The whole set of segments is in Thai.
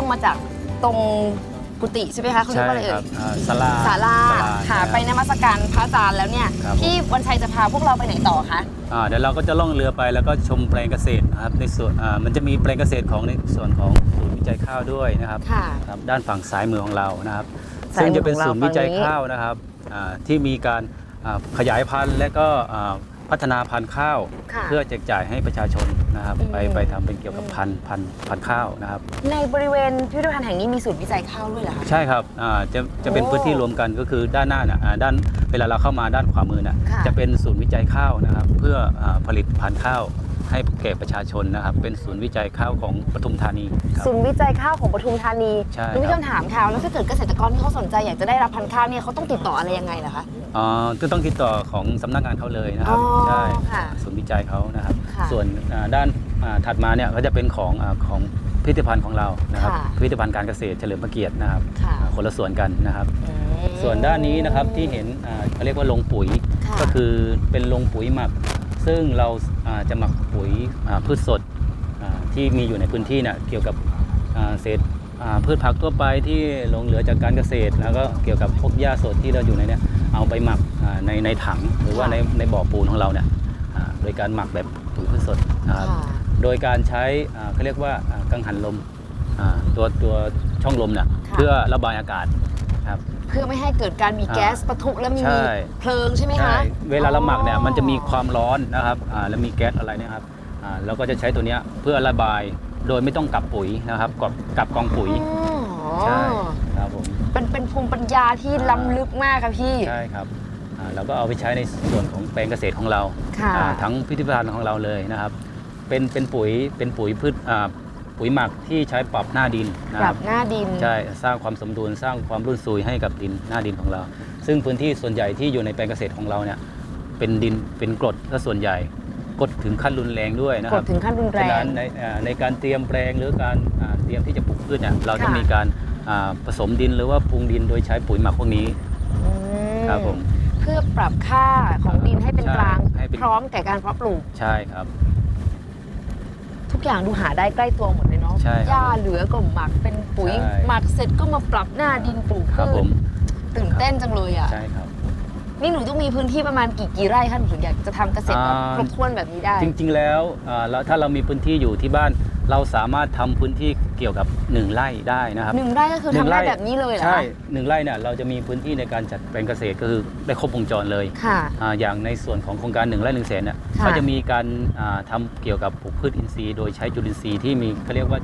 จากที่ลงมาจากตรงกุฏิใช่ไหมคะเขาเรียใช่กว่าอะไรคเอ่รับยอ่าศาลาศาลาศาลาค่ะใช่ไปนมัสการพระอาจารย์แล้วเนี่ยครับพี่วันชัยจะพาพวกเราไปไหนต่อคะอ่าเดี๋ยวเราก็จะล่องเรือไปแล้วก็ชมแปลงเกษตรนะครับในส่วนอ่ามันจะมีแปลงเกษตรของในส่วนของศูนย์วิจัยข้าวด้วยนะครับค่ะครับด้านฝั่งซ้ายมือของเรานะครับซ้ายมือซึ่งจะเป็นของเราศูนย์วิจัยฝั่งนี้ข้าวนะครับอ่าที่มีการอ่าขยายพันธุ์และก็อ่า พัฒนาพันธุ์ข้าว ค่ะ เพื่อแจกจ่ายให้ประชาชนนะครับ อืม ไปไปทำเป็นเกี่ยวกับพันธุ์พันธุ์พันธุ์ข้าวนะครับ ในบริเวณพิพิธภัณฑ์แห่งนี้มีศูนย์วิจัยข้าวด้วยเหรอคะ ใช่ครับอ่าจะจะเป็นโอ้พื้นที่รวมกันก็คือด้านหน้าน่ะอ่าด้านเวลาเราเข้ามาด้านขวามือน่ะค่ะ จะเป็นศูนย์วิจัยข้าวนะครับ เพื่ออาผลิตพันธุ์ข้าว ให้แก่ประชาชนนะครับ เป็นศูนย์วิจัยข้าวของปทุมธานีครับ ศูนย์วิจัยข้าวของปทุมธานีใช่หนูมีครับคำถามค่ะแล้วถ้าเกิดเกษตรกรที่เขาสนใจอยากจะได้รับพันธุ์ข้าวเนี่ยเขาต้องติดต่ออะไรยังไงเหรอคะ อ่าก็ต้องติดต่อของสำนักงานเขาเลยนะครับอ๋อใช่ค่ะศูนย์วิจัยเขานะครับ ค่ะส่วนอ่าด้านอ่าถัดมาเนี่ยก็จะเป็นของอาของพิพิธภัณฑ์ของเรานะครับค่ะ พิพิธภัณฑ์การเกษตรเฉลิมพระเกียรตินะครับค่ะอ่าคนละส่วนกันนะครับ อืมส่วนด้านนี้นะครับที่เห็นอ่าเขาเรียกว่าโรงปุ๋ย ค่ะ ก็คือเป็นโรงปุ๋ยหมัก ซึ่งเราอ่าจะหมักปุ๋ยอ่าพืชสดอ่าที่มีอยู่ในพื้นที่เนี่ยเกี่ยวกับอ่าเศษอ่าพืชผักทั่วไปที่หลงเหลือจากการเกษตร แล้วก็เกี่ยวกับพวกหญ้าสดที่เราอยู่ในเนี่ยเอาไปหมักอ่าในในถังหรือว่าค่ะในในบ่อปูนของเราเนี่ยอ่าโดยการหมักแบบปุ๋ยพืชสดนะครับค่ะโดยการใช้อ่าเขาเรียกว่าอ่ากังหันลมอ่าตัวตัวช่องลมเนี่ยค่ะเพื่อระบายอากาศ ครับ เพื่อไม่ให้เกิดการมีอ่าแก๊สปะทุแล้วมีใช่ เพลิงใช่ไหมคะใช่เวลาเราหมักเนี่ยอ๋อมันจะมีความร้อนนะครับอ่าแล้วมีแก๊สอะไรเนี่ยครับอ่าเราก็จะใช้ตัวเนี้ยเพื่อระบายโดยไม่ต้องกลับปุ๋ยนะครับกับกับกองปุ๋ย อ๋อใช่ ครับผม เป็นเป็นภูมิปัญญาที่ล้ำลึกมากค่ะพี่ ใช่ครับอ่าเราก็เอาไปใช้ในส่วนของแปลงเกษตรของเราค่ะ อ่าทั้งพิพิธภัณฑ์ของเราเลยนะครับ เป็นเป็นปุ๋ยเป็นปุ๋ยพืชอ่า ปุ๋ยหมักที่ใช้ปรับหน้าดินนะปครัรับบหน้าดิน ใช่สร้างความสมดุลสร้างความรุ่นซุยให้กับดินหน้าดินของเรา ซึ่งพื้นที่ส่วนใหญ่ที่อยู่ในแปลงเกษตรของเราเนี่ยเป็นดินเป็นกรดถ้าส่วนใหญ่กรดถึงขั้นรุนแรงด้วยนะกคดรับ ถึงขั้นรุนแรฉะงนั้นในอ่าในการเตรียมแปลงหรือการอ่าเตรียมที่จะปลูกพืชเนี่ยเราต้องค่ะ มีการอ่าผสมดินหรือว่าปรุงดินโดยใช้ปุ๋ยหมักพวกนี้อืมครับผมเพื่อปรับค่าของดินให้เป็นใช่กลางให้เป็นพร้อมแก่การเพาะปลูก ใช่ครับ ทุกอย่างดูหาได้ใกล้ตัวหมดเลยเนาะ ใช่ครับหญ้าเหลือก็หมักเป็นปุ๋ย ใช่ หมักเสร็จก็มาปรับหน้าดินปลูกครับพืผชมตื่นเต้นจังเลยอะ ใช่ครับ นี่หนูต้องมีพื้นที่ประมาณกี่กี่ไร่คะหนูถึงอยากจะทำเกษตรแบบอ่า ครบถ้วนแบบนี้ได้ จริงๆแล้วอ่าแล้วถ้าเรามีพื้นที่อยู่ที่บ้าน เราสามารถทำพื้นที่ เกี่ยวกับหนึ่งไร่ได้นะครับ หนึ่งไร่ก็คือหนึ่ทำงได้ไร่แบบนี้เลยเหรอใช่คะหนึ่งไร่เนี่ยเราจะมีพื้นที่ในการจัดแปลงเกษตรก็คือได้ครบวงจรเลยค่ะ อ่าอย่างในส่วนของโครงการหนึ่งไร่หนึ่งแสนเนี่ยค่ะ ก็จะมีการอ่าทำเกี่ยวกับปลูกพืชอินทรีย์ โดยใช้จุลินทรีย์ที่มีเขาเรียกว่า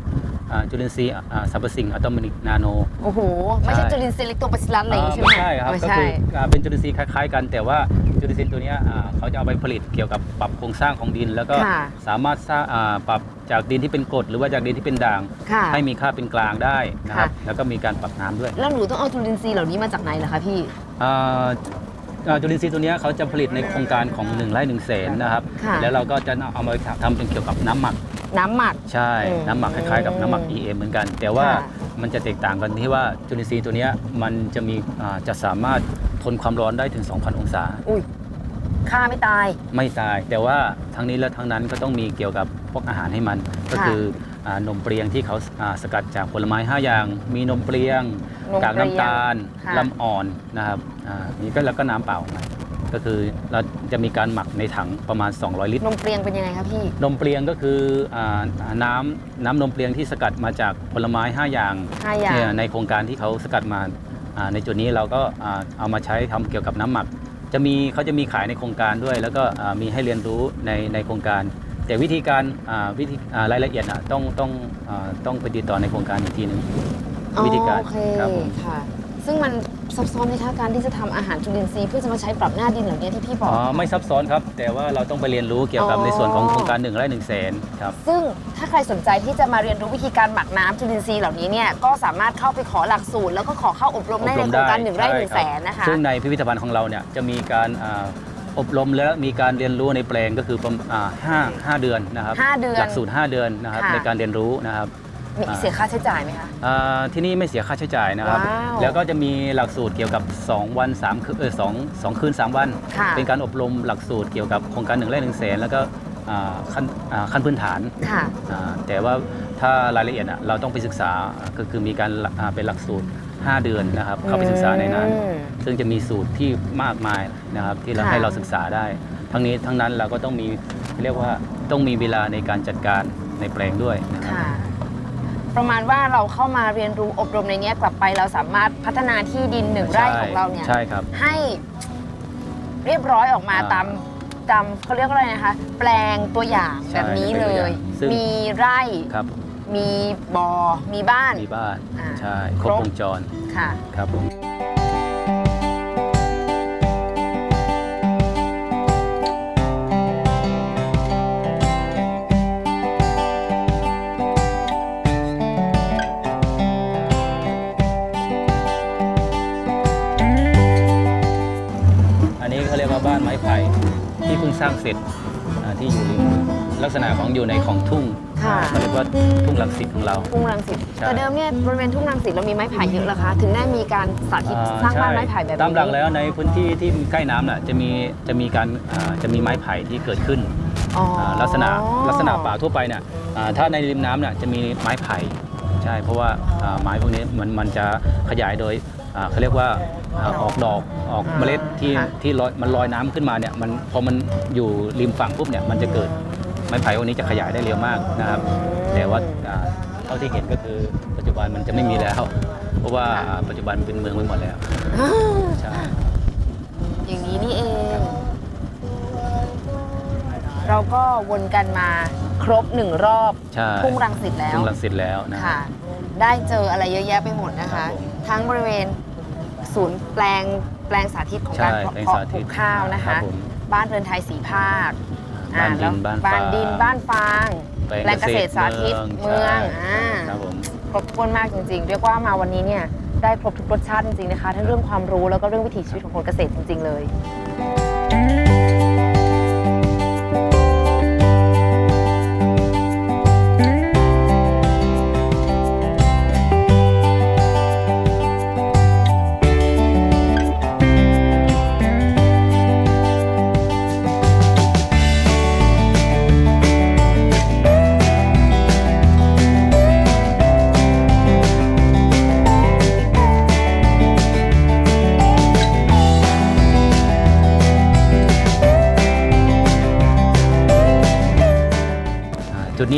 อ่าจุลินทรีย์อ่าสรรพสิ่งอะตอมิกนาโน โอ้โห ไม่ใช่ใช่ จุลินทรีย์เล็กตัวปัสสิลัสอะไรอย่างงี้ใช่ไหมไม่ใช่ครับไม่ก็ใช่ คืออ่าเป็นจุลินทรีย์คล้ายๆกัน แต่ว่าจุลินทรีย์ตัวเนี้ยอ่าเขาจะเอาไปผลิตเกี่ยวกับปรับโครงสร้างของดิน แล้วก็ค่ะ สามารถสร้างอ่าปรับจากดินที่เป็นกรดหรือว่าจากดินที่เป็นด่าง ค่ะให้มีค่าเป็นกลางได้นะครับค่ะแล้วก็มีการปรับน้ำด้วย แล้วหนูต้องเอาจุลินทรีย์เหล่านี้มาจากไหนเหรอคะพี่อ่าอ่าจุลินทรีย์ตัวเนี้ยเขาจะผลิตในโครงการของ1ไร่1แสนนะครับค่ะแล้วเราก็จะเอามาทำเป็นเกี่ยวกับน้ำหมัก น้ำหมัก ใช่อืมน้ำหมักคล้ายๆกับน้ำหมัก EM เหมือนกัน แต่ว่าค่ะมันจะแตกต่างกันที่ว่าจุลินทรีย์ตัวเนี้ยมันจะมีอ่าจะสามารถทนความร้อนได้ถึง 2,000 องศาอุ้ยฆ่าไม่ตาย ไม่ตาย แต่ว่าทั้งนี้และทั้งนั้นก็ต้องมีเกี่ยวกับพวกอาหารให้มัน ก็ค่ะคืออ่า นมเปรียงที่เขาอ่าสกัดจากผลไม้ 5 อย่าง มีนมเปรียงนมเปรี้ยงกากน้ำตาลค่ะ ลำอ่อนนะครับอ่านี่ก็แล้วก็น้ำเปล่ามาก็คือเราจะมีการหมักในถังประมาณ 200 ลิตร นมเปรียงเป็นยังไงคะพี่ นมเปรียงก็คืออาน้ำน้ำนมเปรียงที่สกัดมาจากผลไม้ 5 อย่างห้าอย่าง เนี่ยในโครงการที่เขาสกัดมาอ่าในจุดนี้เราก็อ่าเอามาใช้ทำเกี่ยวกับน้ำหมัก จะมีเขาจะมีขายในโครงการด้วย แล้วก็อ่ามีให้เรียนรู้ในในโครงการ แต่วิธีการอ่าวิธีอ่ารายละเอียดอะต้องต้องอาต้องไปติดต่อในโครงการอีกทีหนึงวิธีการอ๋อโอเคครับผมค่ะซึ่งมันซับซ้อนในคะการที่จะทำอาหารจุลินทรีย์เพื่อจะมาใช้ปรับหน้าดินเหล่านี้ที่พี่บอกอ๋อไม่ซับซ้อนครับ แต่ว่าเราต้องไปเรียนรู้เกี่ยวกับอ๋อในส่วนของโครงการหนึ่งไร่หนึ่งแสนครับซึ่งถ้าใครสนใจที่จะมาเรียนรู้วิธีการหมักน้ำจุลินทรีย์เหล่านี้เนี่ยก็สามารถเข้าไปขอหลักสูตร แล้วก็ขอเข้าอบรมได้ในโครงการหนึ่งไร่หนึ่งแสนนะคะซึ่งในพิพิธภัณฑ์ของเราเนี่ยจะมีการ อ่าอบรมและมีการเรียนรู้ในแปลงก็คือประมาณอ่าห้าห้าเดือนนะครับห้าเดือนหลักสูตร5เดือนนะครับค่ะ ในการเรียนรู้นะครับ มีอ่าเสียค่าใช้จ่ายไหมคะ อ่าที่นี่ไม่เสียค่าใช้จ่ายนะครับ ว้าวแล้วก็จะมีหลักสูตรเกี่ยวกับ 2 วัน3คืนเออสองสองคืน 3 วัน ค่ะเป็นการอบรมหลักสูตรเกี่ยวกับโครงการหนึ่งไร่หนึ่งแสนแล้วก็อ่าขั้นอ่าขั้นพื้นฐานค่ะอ่าแต่ว่าถ้ารายละเอียดอะเราต้องไปศึกษาก็คือมีการอ่าเป็นหลักสูตร 5 เดือนนะครับเข้าไปศึกษาในนั้นอืมซึ่งจะมีสูตรที่มากมายนะครับที่เราค่ะให้เราศึกษาได้ ทั้งนี้ทั้งนั้นเราก็ต้องมีเรียกว่าต้องมีเวลาในการจัดการในแปลงด้วยนะครับค่ะประมาณว่าเราเข้ามาเรียนรู้อบรมในเนี้ยกลับไปเราสามารถพัฒนาที่ดินหนึ่งไร่ของเราเนี่ยใช่ครับให้เรียบร้อยออกมาอ่าตามตามเขาเรียกว่าอะไรนะคะ แปลงตัวอย่างใช่แบบนี้เลเป็นตัวอยย่างซึ่งมีไร่ครับ มีบ่อมีบ้าน มีบ้าน อ่าใช่คครรบบวงจรค่ะ ครับผม อันนี้เขาเรียกว่าบ้านไม้ไผ่ที่เพิ่งสร้างเสร็จอ่าที่อยู่ริมลักษณะของอยู่ในของทุ่ง ค่ะ เขาเรียกว่าทุ่งลังสิตของเรา ทุ่งรังสิตใช่ แต่เดิมเนี่ยบริเวณทุ่งรังสิตเรามีไม้ไผ่เยอะเหรอคะ ถึงได้มีการสาธิตอ่สร้างบ้านใช่ไม้ไผ่แบบนี้ ตามหลักแล้วในพื้นที่ที่ใกล้น้ำน่ะจะมีจะมีการอ่าจะมีไม้ไผ่ที่เกิดขึ้นอ๋ออาลักษณะลักษณะป่าทั่วไปเนี่ยอ่าถ้าในริมน้ำเนี่ยจะมีไม้ไผ่ใช่ เพราะว่าอ่าไม้พวกนี้มันมันจะขยายโดยอ่าเขาเรียกว่าอ่าออกดอกออกเมล็ดที่ที่ลอยมันลอยน้ำขึ้นมาเนี่ยมันพอมันอยู่ริมฝั่งปุ๊บเนี่ยมันจะเกิด ไม้ไผ่พวกนี้จะขยายได้เร็วมากนะครับ แต่ว่าอ่าเท่าที่เห็นก็คือปัจจุบันมันจะไม่มีแล้ว เพราะว่าอ่าปัจจุบันเป็นเมืองไปหมดแล้วอ่าใช่อย่างนี้นี่เอง เราก็วนกันมาครบหนึ่งรอบใช่ทุ่งรังสิตแล้วทุ่งลังสิตแล้วนะค่ะ ได้เจออะไรเยอะแยะไปหมดนะครัคะบผมทั้งบริเวณศูนย์แปลงแปลงสาธิตของใช่การแปลงเพาะสาปธิลูตกข้าวนะครัคะบผมบ้านเรือนไทยสีภาค บ้านดินแล้วบ้านบ้านดินฟางบ้านฟางแปลแปลงงเกษตรสาธิตเมืองใช่อ่าครับผมครบถ้วนมากจริง ๆ เรียกว่ามาวันนี้เนี่ยได้ครบทุกรสชาติจริงๆนะคะทั้งเรื่องความรู้แล้วก็เรื่องวิถีชีวิตของคนเกษตรจริง ๆ เลย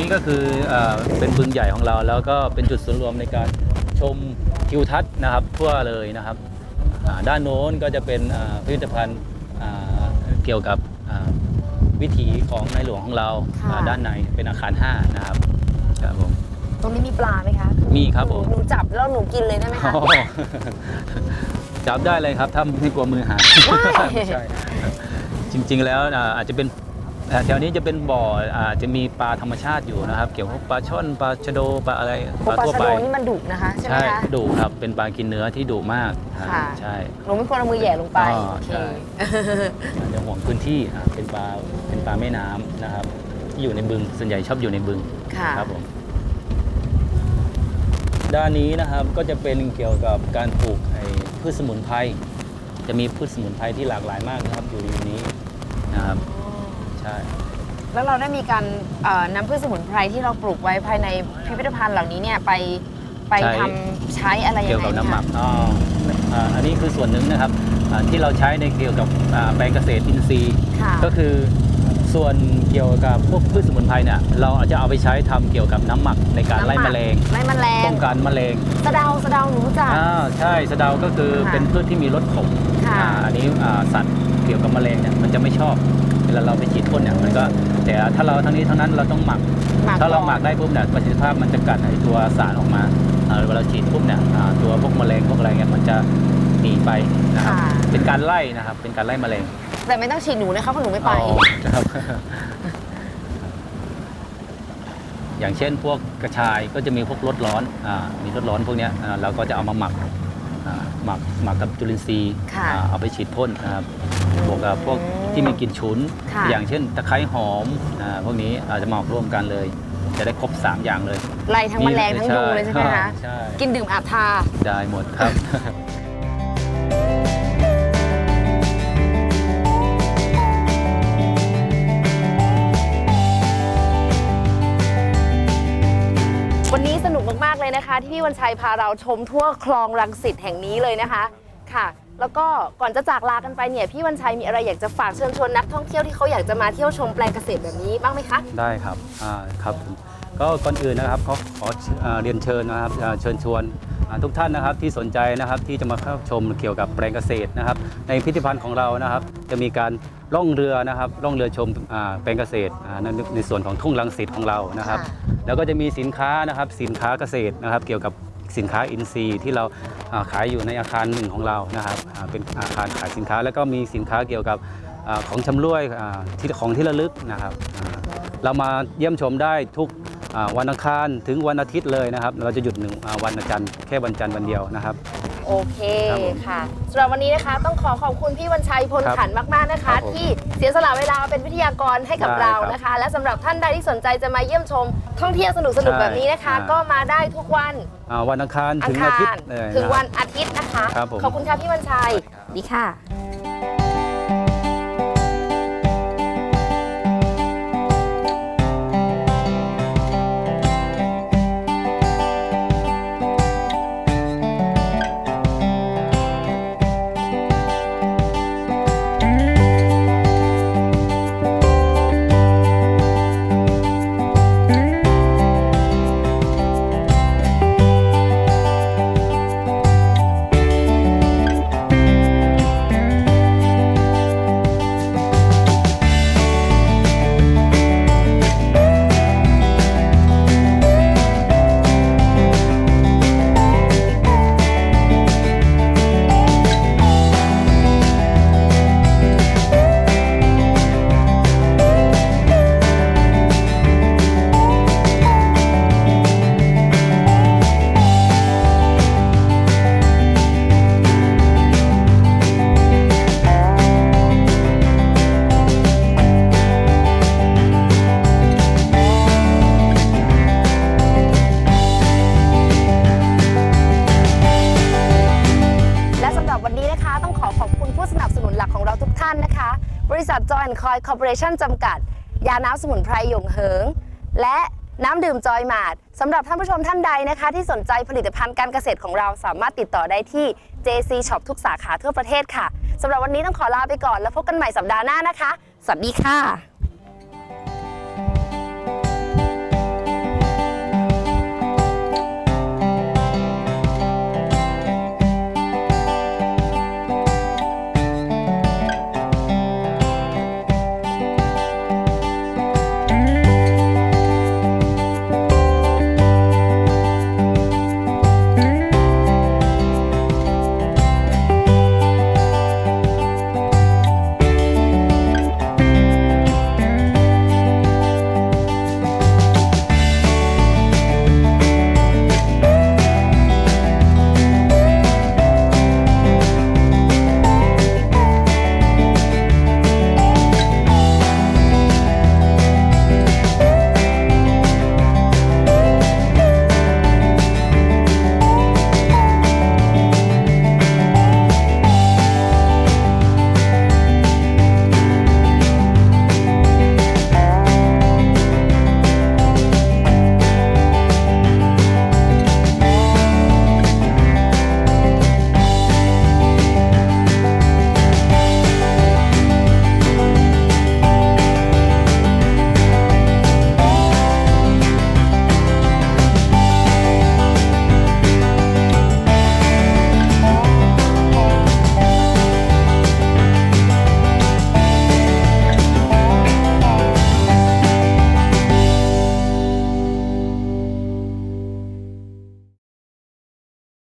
นี้ก็คืออ่าเป็นบึงใหญ่ของเรา แล้วก็เป็นจุดศูนย์รวมในการชมทิวทัศน์นะครับทั่วเลยนะครับอ่าด้านโน้นก็จะเป็นอ่าพิพิธภัณฑ์อ่าเกี่ยวกับอ่าวิถีของในหลวงของเราค่ะอ่าด้านในเป็นอาคาร 5 นะครับครับผมตรงนี้มีปลาไหมคะมีครับผมหนูจับแล้วหนูกินเลยได้ไหมคะโอ้โหจับได้เลยครับถ้าไม่กลัวมือหายว้ายไม่ใช่จริง ๆ แล้วอ่าอาจจะเป็นอ่า แถวนี้จะเป็นบ่ออาจจะมีปลาธรรมชาติอยู่นะครับ เกี่ยวกับปลาช่อนปลาชะโดปลาอะไรพวกปลาทั่วชะไปโดนี่มันดุนะคะใช่ไหมใช่คะดุครับเป็นปลากินเนื้อที่ดุมากอ่าค่ะใช่หนูไม่ควรเอามือแหย่ลงไปอ๋อโอเคใช่อาจจะห่วงพื้นที่อ่าเป็นปลาเป็นปลาแม่น้ำนะครับที่อยู่ในบึงส่วนใหญ่ชอบอยู่ในบึงค่ะครับผมด้านนี้นะครับก็จะเป็นเกี่ยวกับการปลูกไอ้พืชสมุนไพรจะมีพืชสมุนไพรที่หลากหลายมากนะครับอยู่ในนี้นะครับใช่แล้วเราได้มีการเอ่อนำพืชสมุนไพรที่เราปลูกไว้ภายในพิพิธภัณฑ์เหล่านี้เนี่ยไปไปใช้ ทำใช้อะไรยังไงเกี่ยวกับน้ำหมักคะอ๋ออ่าอันนี้คือส่วนหนึ่งนะครับอ่าที่เราใช้ในเกี่ยวกับอ่าแปลงเกษตรอินทรีย์ ค่ะก็คือส่วนเกี่ยวกับพวกพืชสมุนไพรเนี่ยเราอาจจะเอาไปใช้ทำเกี่ยวกับน้ำหมักในการไล่น้ำหแมกลงไล่แมลงป้องกันแมลงสะเดาสะเดาหนูรู้จัก อ่าใช่สะเดาก็คือค่ะเป็นพืชที่มีรสขมค่ะ อ่าอันนี้อ่าสัตว์เกี่ยวกับแมลงเนี่ยมันจะไม่ชอบ เวลาเราไปฉีดพ่นเนี่ยมันก็แต่ถ้าเราทั้งนี้ทั้งนั้นเราต้องหมัก หมักถ้าเราหมักก่อนได้ปุ๊บเนี่ยประสิทธิภาพมันจะกัดไอตัวสารออกมาอ่าเวลาฉีดปุ๊บเนี่ยอ่าตัวพวกแมลงพวกอะไรเงี้ยมันจะหนีไปนะครับค่ะเป็นการไล่นะครับเป็นการไล่แมลงแต่ไม่ต้องฉีดหนูนะคะเพราะหนูไม่ไปอ๋อครับอย่างเช่นพวกกระชายก็จะมีพวกรสร้อนอ่ามีรสร้อนพวกเนี้ยอ่าเราก็จะเอามาหมักอ่าหมักหมักกับจุลินทรีย์ค่ะอ่าเอาไปฉีดพ่นนะครับบวกกับพวกอืม ที่มีกลิ่นฉุนอย่างเช่นตะไคร้หอมอพวกนี้อาจจะหมอกร่วมกันเลย จะได้ครบ 3 อย่างเลยไล่ทั้งแมลงทั้งยุงเลยใช่ไหมคะกินดื่มอาบทา ได้หมดครับ วันนี้สนุกมาก ๆ เลยนะคะ ที่พี่วันชัยพาเราชมทั่วคลองรังสิตแห่งนี้เลยนะคะ ค่ะ แล้วก็ก่อนจะจากลากันไปเนี่ยพี่วันชัยมีอะไรอยากจะฝากเชิญชวนนักท่องเที่ยวที่เขาอยากจะมาเที่ยวชมแปลงเกษตรแบบนี้บ้างไหมคะ ได้ครับอ่าครับผมก็ก่อนอื่นนะครับขอขออเรียนเชิญนะครับเชิญชวนทุกท่านนะครับที่สนใจนะครับที่จะมาเข้าชมเกี่ยวกับแปลงเกษตรนะครับ ในพิพิธภัณฑ์ของเรานะครับ จะมีการล่องเรือนะครับล่องเรือชมอแปลงเกษตรในส่วนของทุ่งลังสิตของเรานะครับ แล้วก็จะมีสินค้านะครับสินค้าเกษตรนะครับ เกี่ยวกับ สินค้าอินทรีย์ที่เราขายอยู่ในอาคารหนึ่งของเรานะครับเป็นอาคารขายสินค้าแล้วก็มีสินค้าเกี่ยวกับของชำร่วยที่ของที่ระลึกนะครับเรามาเยี่ยมชมได้ทุกวันอังคารถึงวันอาทิตย์เลยนะครับ เราจะหยุดหนึ่งวันจันทร์แค่วันจันทร์วันเดียวนะครับ โอเคครับผมค่ะสำหรับวันนี้นะคะ ต้องขอขอบคุณพี่วันชัยพลครับขันมากๆนะคะ ครับผมที่เสียสละเวลามาเป็นวิทยากรให้กับได้เราครับนะคะ และสำหรับท่านใดที่สนใจจะมาเยี่ยมชม ท่องเที่ยวสนุกใช่ๆแบบนี้นะคะ อ่า ก็มาได้ทุกวันอ่าวันอังคารอัถึงงคาอาทิตรย์เลยถึงนะวันอาทิตย์นะคะ ครับผม ขอบคุณค่ะพี่วันชัยดีค่ะและ คอร์ปอเรชั่นจำกัด ยาน้ำสมุนไพรหยงเหิง และน้ำดื่มจอยหมาดสำหรับท่านผู้ชมท่านใดนะคะ ที่สนใจผลิตภัณฑ์การเกษตรของเราสามารถติดต่อได้ที่ JC Shop ทุกสาขาทั่วประเทศค่ะสำหรับวันนี้ต้องขอลาไปก่อนแล้วพบกันใหม่สัปดาห์หน้านะคะ สวัสดีค่ะ